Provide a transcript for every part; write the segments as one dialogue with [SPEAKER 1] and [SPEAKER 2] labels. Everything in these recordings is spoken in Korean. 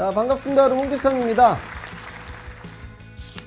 [SPEAKER 1] 자, 반갑습니다. 여러분, 홍기찬입니다.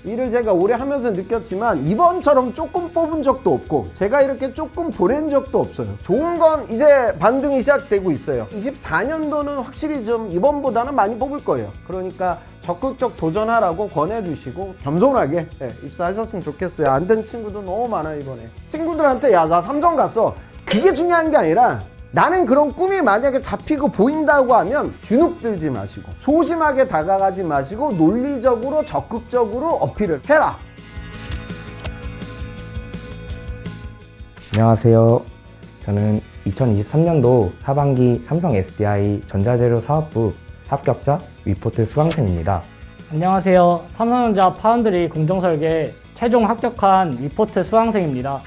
[SPEAKER 1] 일을 제가 오래 하면서 느꼈지만 이번처럼 조금 뽑은 적도 없고 제가 이렇게 조금 보낸 적도 없어요. 좋은 건 이제 반등이 시작되고 있어요. 24년도는 확실히 좀 이번보다는 많이 뽑을 거예요. 그러니까 적극적 도전하라고 권해주시고 겸손하게 예, 입사하셨으면 좋겠어요. 안 된 친구도 너무 많아 이번에. 친구들한테 야 나 삼성 갔어. 그게 중요한 게 아니라 나는 그런 꿈이 만약에 잡히고 보인다고 하면 주눅 들지 마시고 소심하게 다가가지 마시고 논리적으로 적극적으로 어필을 해라.
[SPEAKER 2] 안녕하세요. 저는 2023년도 하반기 삼성 SDI 전자재료 사업부 합격자 위포트 수강생입니다.
[SPEAKER 3] 안녕하세요. 삼성전자 파운드리 공정설계 최종 합격한 리포트 수강생입니다.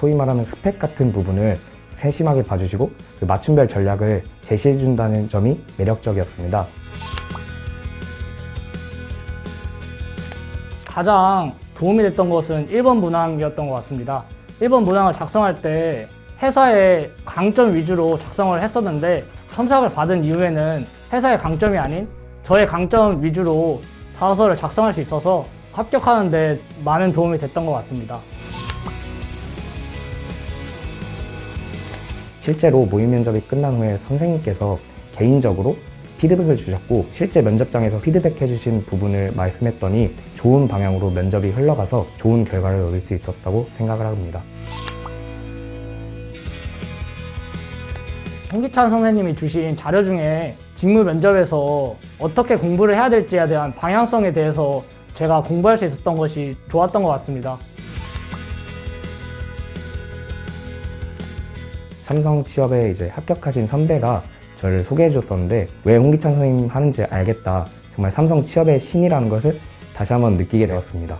[SPEAKER 2] 소위 말하는 스펙 같은 부분을 세심하게 봐주시고 그 맞춤별 전략을 제시해준다는 점이 매력적이었습니다.
[SPEAKER 3] 가장 도움이 됐던 것은 1번 문항이었던 것 같습니다. 1번 문항을 작성할 때 회사의 강점 위주로 작성을 했었는데 첨삭을 받은 이후에는 회사의 강점이 아닌 저의 강점 위주로 자소서를 작성할 수 있어서 합격하는데 많은 도움이 됐던 것 같습니다.
[SPEAKER 2] 실제로 모의 면접이 끝난 후에 선생님께서 개인적으로 피드백을 주셨고 실제 면접장에서 피드백 해 주신 부분을 말씀했더니 좋은 방향으로 면접이 흘러가서 좋은 결과를 얻을 수 있었다고 생각을 합니다.
[SPEAKER 3] 홍기찬 선생님이 주신 자료 중에 직무 면접에서 어떻게 공부를 해야 될지에 대한 방향성에 대해서 제가 공부할 수 있었던 것이 좋았던 것 같습니다.
[SPEAKER 2] 삼성 취업에 이제 합격하신 선배가 저를 소개해 줬었는데 왜 홍기찬 선생님 하는지 알겠다. 정말 삼성 취업의 신이라는 것을 다시 한번 느끼게 되었습니다.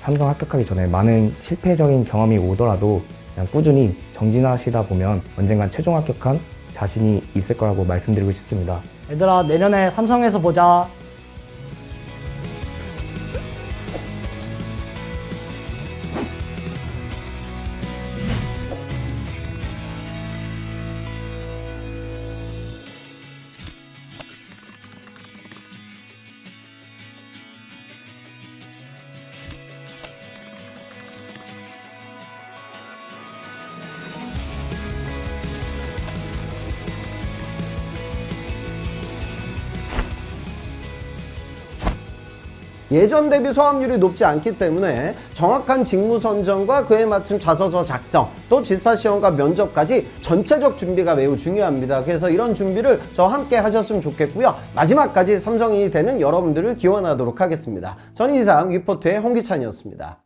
[SPEAKER 2] 삼성 합격하기 전에 많은 실패적인 경험이 오더라도 그냥 꾸준히 정진하시다 보면 언젠간 최종 합격한 자신이 있을 거라고 말씀드리고 싶습니다.
[SPEAKER 3] 얘들아 내년에 삼성에서 보자.
[SPEAKER 1] 예전 대비 수업률이 높지 않기 때문에 정확한 직무 선정과 그에 맞춘 자소서 작성, 또 질사 시험과 면접까지 전체적 준비가 매우 중요합니다. 그래서 이런 준비를 저와 함께 하셨으면 좋겠고요. 마지막까지 삼성인이 되는 여러분들을 기원하도록 하겠습니다. 저는 이상 위포트의 홍기찬이었습니다.